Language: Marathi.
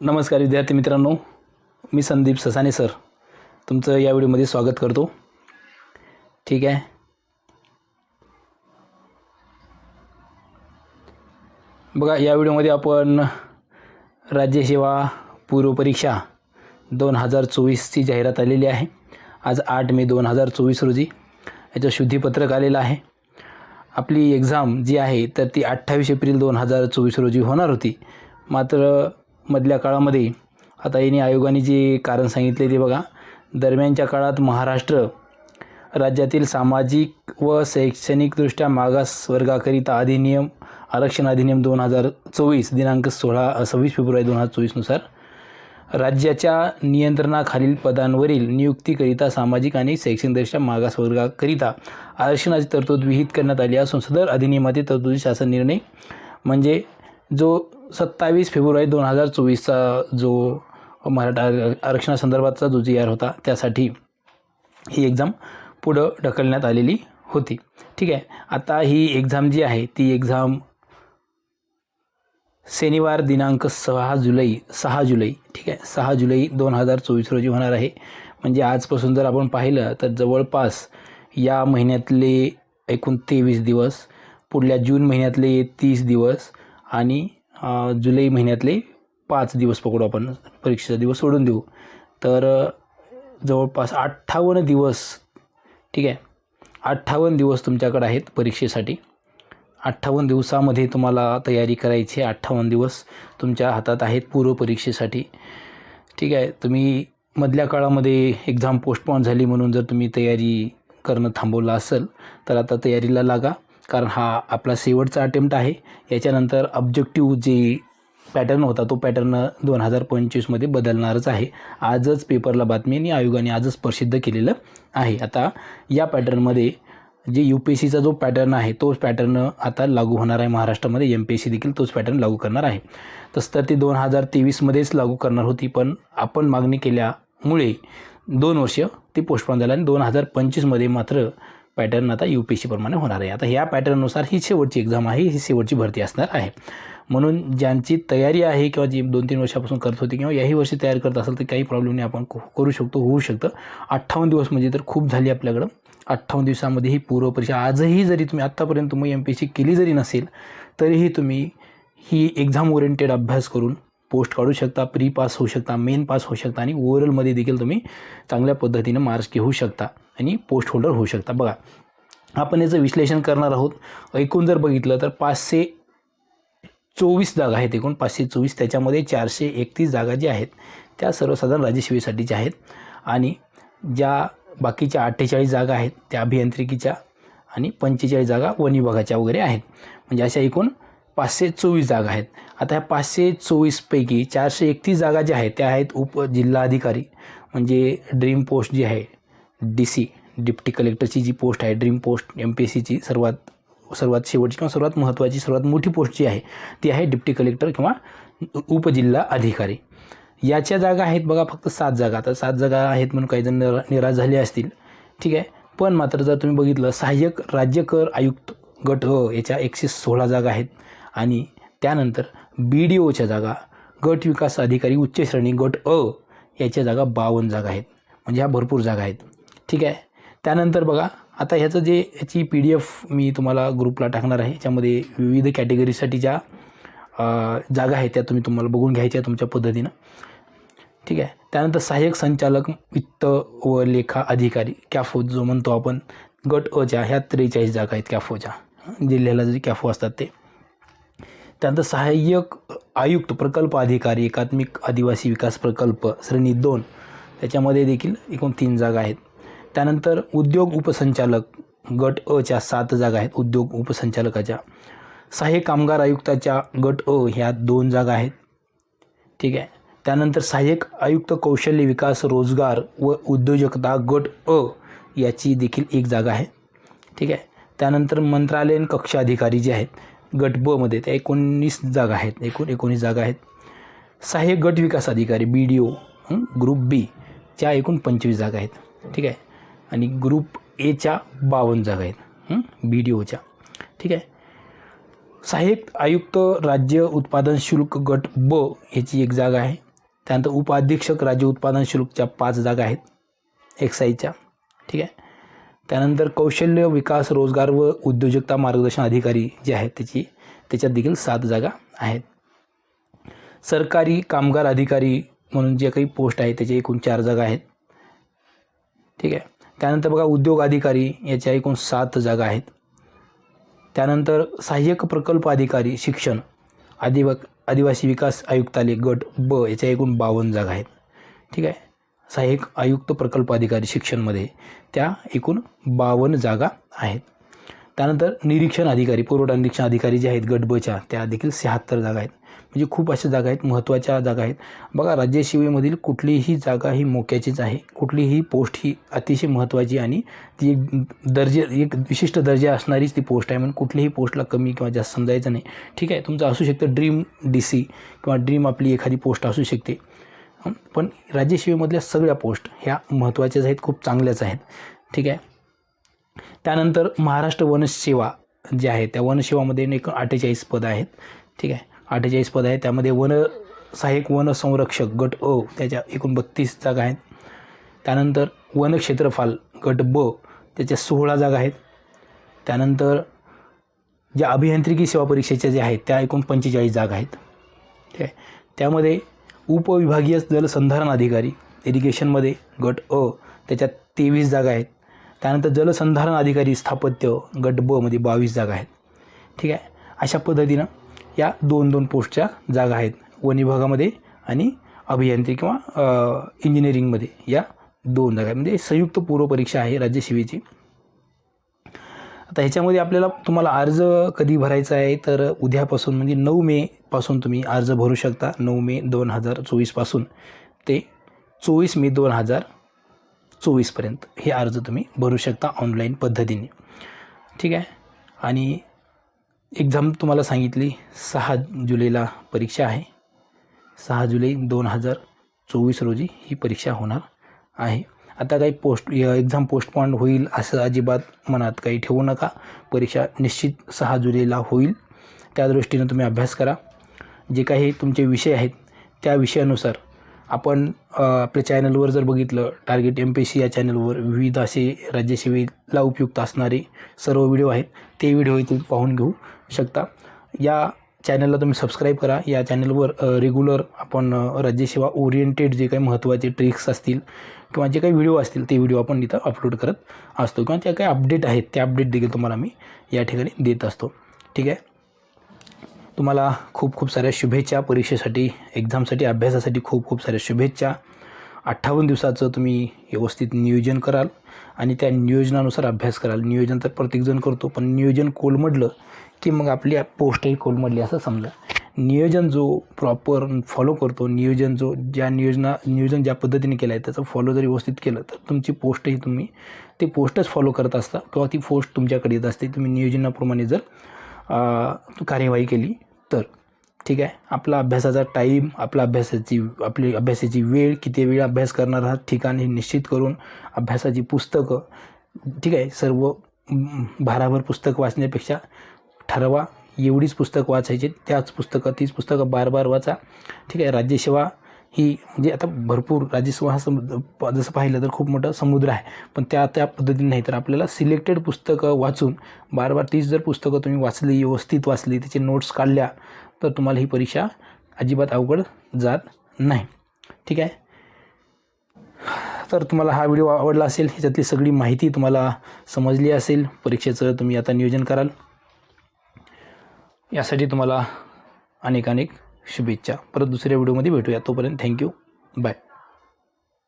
नमस्कार विद्यार्थी मित्रांनो मी संदीप ससाने सर. तुमचं या व्हिडिओमध्ये स्वागत करतो. ठीक आहे? बघा या व्हिडिओमध्ये आपण राज्यसेवा पूर्वपरीक्षा दोन हजार चोवीसची जाहिरात आलेली आहे. आज आठ मे दोन हजार चोवीस रोजी याचं शुद्धीपत्रक आलेलं आहे. आपली एक्झाम जी आहे तर ती अठ्ठावीस एप्रिल दोन हजार चोवीस रोजी होणार होती. मात्र मधल्या काळामध्ये आता यांनी आयोगाने जे कारण सांगितले ते बघा. दरम्यानच्या काळात महाराष्ट्र राज्यातील सामाजिक व शैक्षणिकदृष्ट्या मागास वर्गाकरिता अधिनियम आरक्षण अधिनियम दोन हजार चोवीस दिनांक सोळा सव्वीस फेब्रुवारी दोन हजार चोवीसनुसार राज्याच्या नियंत्रणाखालील पदांवरील नियुक्तीकरिता सामाजिक आणि शैक्षणिकदृष्ट्या मागास वर्गाकरिता आरक्षणाची तरतूद विहित करण्यात आली असून सदर अधिनियमातील तरतुदी शासन निर्णय म्हणजे जो सत्तावीस फेब्रुवारी दोन हजार चोवीसचा जो मराठा आरक्षणासंदर्भातचा जो जी आर होता त्यासाठी ही एक्झाम पुढं ढकलण्यात आलेली होती. ठीक आहे. आता ही एक्झाम जी आहे ती एक्झाम शनिवार दिनांक सहा जुलै सहा जुलै ठीक आहे सहा जुलै दोन हजार चोवीस रोजी होणार आहे. म्हणजे आजपासून जर आपण पाहिलं तर जवळपास या महिन्यातले एकूण तेवीस दिवस पुढल्या जून महिन्यातले तीस दिवस आणि जुलै महिन्यातले पाच दिवस पकडू आपण. परीक्षेचा दिवस सोडून देऊ. तर जवळपास अठ्ठावन्न दिवस ठीक आहे अठ्ठावन्न दिवस तुमच्याकडे आहेत परीक्षेसाठी. अठ्ठावन्न दिवसामध्ये तुम्हाला तयारी करायची आहे अठ्ठावन्न दिवस तुमच्या हातात आहेत पूर्व परीक्षेसाठी. ठीक आहे तुम्ही मधल्या काळामध्ये एक्झाम पोस्टपॉन झाली म्हणून जर तुम्ही तयारी करणं थांबवलं असेल तर आता तयारीला लागा. कारण हा आपला शेवटचा अटेम्प्ट आहे. याच्यानंतर ऑब्जेक्टिव्ह जे पॅटर्न होता तो पॅटर्न दोन हजार पंचवीसमध्ये बदलणारच आहे. आजच पेपरला बातमी आणि आयोगाने आजच प्रसिद्ध केलेलं आहे. आता या पॅटर्नमध्ये जे यू पी एस सीचा जो पॅटर्न आहे तोच पॅटर्न आता लागू होणार आहे. महाराष्ट्रामध्ये एम पी एस सी देखील तोच पॅटर्न लागू करणार आहे. तसं तर ती दोन हजार तेवीसमध्येच लागू करणार होती पण आपण मागणी केल्यामुळे दोन वर्ष ती पोस्टपॉन झालं आणि दोन हजार पंचवीसमध्ये मात्र पॅटर्न आता यू पी सीप्रमाणे होणार आहे. आता ह्या पॅटर्ननुसार ही शेवटची एक्झाम आहे. ही शेवटची भरती असणार आहे. म्हणून ज्यांची तयारी आहे किंवा जी दोन तीन वर्षापासून करत होती किंवा याही वर्षी तयार करत असेल तर काही प्रॉब्लेम नाही. आपण करू शकतो होऊ शकतं. अठ्ठावन्न दिवस म्हणजे तर खूप झाली आपल्याकडं. अठ्ठावन्न दिवसामध्ये ही पूर्व परीक्षा. आजही जरी तुम्ही आत्तापर्यंत तुम्ही एम पी एस सी केली जरी नसेल तरीही तुम्ही ही एक्झाम ओरिएंटेड अभ्यास करून पोस्ट काढू शकता प्री पास होऊ शकता मेन पास होऊ शकता आणि ओव्हरऑलमध्ये देखील तुम्ही चांगल्या पद्धतीनं मार्क्स घेऊ शकता. आणि पोस्ट होल्डर होऊ शकता बघा आपण याचं विश्लेषण करणार आहोत. ऐकून जर बघितलं तर पाचशे चोवीस जागा आहेत एकूण. पाचशे चोवीस त्याच्यामध्ये चारशे एकतीस जागा ज्या आहेत त्या सर्वसाधारण राज्यसेवेसाठीच्या आहेत. आणि ज्या बाकीच्या अठ्ठेचाळीस जागा आहेत त्या अभियांत्रिकीच्या आणि पंचेचाळीस जागा वन विभागाच्या वगैरे आहेत. म्हणजे अशा एकूण पाचशे चोवीस जागा आहेत. आता ह्या पाचशे चोवीसपैकी चारशे एकतीस जागा ज्या आहेत त्या आहेत उप जिल्हाधिकारी. म्हणजे ड्रीम पोस्ट जी आहे डी सी डिप्टी कलेक्टरची जी पोस्ट आहे dream post M P S सीची सर्वात सर्वात शेवटची किंवा सर्वात महत्त्वाची सर्वात मोठी पोस्ट जी आहे ती आहे डिप्टी कलेक्टर किंवा उपजिल्हा अधिकारी. याच्या जागा आहेत बघा फक्त सात जागा. आता सात जागा आहेत म्हणून काही जण निरा निराश झाले असतील. ठीक आहे? पण मात्र जर तुम्ही बघितलं सहाय्यक राज्य कर आयुक्त गट अ याच्या एकशे सोळा जागा आहेत. आणि त्यानंतर बी डी ओच्या जागा गट विकास अधिकारी उच्च श्रेणी गट अ याच्या जागा बावन्न जागा आहेत. म्हणजे ह्या भरपूर जागा आहेत. ठीक आहे. त्यानंतर बघा आता ह्याचं जे ह्याची पी डी एफ मी तुम्हाला ग्रुपला टाकणार आहे. याच्यामध्ये विविध कॅटेगरीसाठी ज्या जागा आहेत त्या तुम्ही तुम्हाला बघून घ्यायच्या तुमच्या पद्धतीनं. ठीक आहे. त्यानंतर सहाय्यक संचालक वित्त व लेखा अधिकारी कॅफो जो म्हणतो आपण गट अच्या ह्या त्रेचाळीस जागा आहेत कॅफोच्या जिल्ह्याला जे कॅफो असतात ते. त्यानंतर सहाय्यक आयुक्त प्रकल्प अधिकारी एकात्मिक आदिवासी विकास प्रकल्प श्रेणी दोन. त्याच्यामध्ये देखील एकूण तीन जागा आहेत. त्यानंतर उद्योग उपसंचालक गट अच्या सात जागा आहेत. उद्योग उपसंचालकाच्या सहाय्यक कामगार आयुक्ताच्या गट अ ह्या दोन जागा आहेत. ठीक आहे. त्यानंतर सहाय्यक आयुक्त कौशल्य विकास रोजगार व उद्योजकता गट अ याची देखील एक जागा आहे. ठीक आहे. त्यानंतर मंत्रालयीन कक्ष अधिकारी जे आहेत गट ब मध्ये त्या एकोणीस जागा आहेत. एकूण एकोणीस जागा आहेत. सहाय्यक गट विकास अधिकारी बी डी ओ ग्रुप बी च्या एकूण पंचवीस जागा आहेत. ठीक आहे. आणि ग्रुप एच्या बावन्न जागा आहेत. बी डी ओच्या ठीक आहे? सहाय्यक आयुक्त राज्य उत्पादन शुल्क गट ब ह्याची एक जागा आहे. त्यानंतर उपाधीक्षक राज्य उत्पादन शुल्कच्या पाच जागा आहेत. एक्साईजच्या ठीक आहे? त्यानंतर कौशल्य विकास रोजगार व उद्योजकता मार्गदर्शन अधिकारी जे आहेत त्याची त्याच्यात देखील सात जागा आहेत. सरकारी कामगार अधिकारी म्हणून जे काही पोस्ट आहे त्याचे एकूण चार जागा आहेत. ठीक आहे? त्यानंतर बघा उद्योग अधिकारी याच्या एकूण सात जागा आहेत. त्यानंतर सहाय्यक प्रकल्प अधिकारी शिक्षण आदिवा आदिवासी विकास आयुक्तालय गट ब याच्या एकूण बावन्न जागा आहेत. ठीक आहे? सहाय्यक आयुक्त प्रकल्प अधिकारी शिक्षणमध्ये त्या एकूण बावन्न जागा आहेत. त्यानंतर निरीक्षण अधिकारी पुरवठा निरीक्षण अधिकारी जे आहेत गट बच्या त्या देखील शहात्तर जागा आहेत. म्हणजे खूप अशा जागा आहेत महत्त्वाच्या जागा आहेत. बघा राज्यसेवेमधील कुठलीही जागा ही मोक्याचीच आहे. कुठलीही पोस्ट ही अतिशय महत्त्वाची आणि ती एक दर्जे एक विशिष्ट दर्जा असणारीच ती पोस्ट आहे. म्हणून कुठल्याही पोस्टला कमी किंवा जास्त समजायचं नाही. ठीक आहे तुमचं असू शकतं ड्रीम डी सी किंवा ड्रीम आपली एखादी पोस्ट असू शकते. पण राज्यसेवेमधल्या सगळ्या पोस्ट ह्या महत्त्वाच्याच आहेत खूप चांगल्याच आहेत. ठीक आहे? त्यानंतर महाराष्ट्र वनसेवा जे आहे त्या वनसेवामध्ये एक अठ्ठेचाळीस पदं आहेत. ठीक आहे? अठ्ठेचाळीस पद आहेत त्यामध्ये वन सहाय्यक वन संरक्षक गट अ त्याच्या एकूण बत्तीस जागा आहेत. त्यानंतर वन क्षेत्रफाल गट ब त्याच्या सोळा जागा आहेत. त्यानंतर ज्या अभियांत्रिकी सेवा परीक्षेच्या ज्या आहेत त्या एकूण पंचेचाळीस जागा आहेत. ठीक आहे. त्यामध्ये उपविभागीय जलसंधारण अधिकारी इरिगेशनमध्ये गट अ त्याच्यात तेवीस जागा आहेत. त्यानंतर जलसंधारण अधिकारी स्थापत्य गट ब मध्ये बावीस जागा आहेत. ठीक आहे. अशा पद्धतीनं या दोन दोन पोस्टच्या जागा आहेत. वन विभागामध्ये आणि अभियांत्रिकी किंवा इंजिनिअरिंगमध्ये या दोन जागा आहेत. म्हणजे संयुक्त पूर्वपरीक्षा आहे राज्यसेवेची आता ह्याच्यामध्ये आपल्याला तुम्हाला अर्ज कधी भरायचा आहे? तर उद्यापासून म्हणजे नऊ मेपासून तुम्ही अर्ज भरू शकता. नऊ मे दोन हजार चोवीसपासून ते चोवीस मे दोन हजार चोवीसपर्यंत हे अर्ज तुम्ही भरू शकता ऑनलाईन पद्धतीने. ठीक आहे? आणि एक्झाम तुम्हाला सांगितली सहा जुलैला परीक्षा आहे. सहा जुलै दोन हजार चोवीस रोजी ही परीक्षा होणार आहे. आता काही पोस्ट एक्झाम पोस्टपॉन होईल असं अजिबात मनात काही ठेवू नका. परीक्षा निश्चित सहा जुलैला होईल. त्या दृष्टीनं तुम्ही अभ्यास करा. जे काही तुमचे विषय आहेत त्या विषयानुसार आपण आपल्या चॅनलवर जर बघितलं टार्गेट एम पी सी या चॅनलवर विविध असे राज्यसेवेला उपयुक्त असणारे सर्व व्हिडिओ आहेत. ते व्हिडिओ इथे पाहून घेऊ शकता. या चॅनलला तुम्ही सबस्क्राईब करा. या चॅनलवर रेग्युलर आपण राज्यसेवा ओरिएंटेड जे काही महत्त्वाचे ट्रिक्स असतील किंवा जे काही व्हिडिओ असतील ते व्हिडिओ आपण इथं अपलोड करत असतो. किंवा ज्या काही अपडेट आहेत त्या अपडेट देखील तुम्हाला मी या ठिकाणी देत असतो. ठीक आहे? तुम्हाला खूप खूप साऱ्या शुभेच्छा. परीक्षेसाठी एक्झामसाठी अभ्यासासाठी खूप खूप साऱ्या शुभेच्छा. अठ्ठावन्न दिवसाचं तुम्ही व्यवस्थित नियोजन कराल आणि त्या नियोजनानुसार अभ्यास कराल. नियोजन तर प्रत्येकजण करतो पण नियोजन कोलमडलं की मग आपली पोस्टही कोलमडली असं समजा. नियोजन जो प्रॉपर फॉलो करतो नियोजन जो ज्या नियोजना नियोजन ज्या पद्धतीने केलं आहे त्याचं फॉलो जर व्यवस्थित केलं तर तुमची पोस्टही तुम्ही ते पोस्टच फॉलो करत असता किंवा ती पोस्ट तुमच्याकडे येत असते. तुम्ही नियोजनाप्रमाणे जर कार्यवाही केली तर ठीक आहे आपला अभ्यासाचा टाईम आपला अभ्यासाची आपली अभ्यासाची वेळ किती वेळ अभ्यास करणार आहात ठिकाण हे निश्चित करून अभ्यासाची पुस्तकं ठीक आहे सर्व भाराभर पुस्तक वाचण्यापेक्षा ठरवा. एवढीच पुस्तक वाचायची त्याच पुस्तकं तीच पुस्तकं बार बार वाचा. ठीक आहे राज्यसेवा ही म्हणजे आता भरपूर राजस्व हा सम जसं पाहिलं तर खूप मोठा समुद्र आहे. पण त्या त्या पद्धतीने नाही तर आपल्याला सिलेक्टेड पुस्तकं वाचून बार बार तीच जर पुस्तकं तुम्ही वाचली व्यवस्थित वाचली त्याचे नोट्स काढल्या तर तुम्हाला ही परीक्षा अजिबात अवघड जात नाही. ठीक आहे? तर तुम्हाला हा व्हिडिओ आवडला असेल ह्याच्यातली सगळी माहिती तुम्हाला समजली असेल परीक्षेचं तुम्ही आता नियोजन कराल. यासाठी तुम्हाला अनेक अनेक शुभेच्छा. परत दुसऱ्या व्हिडिओमध्ये भेटूया. तोपर्यंत थँक्यू बाय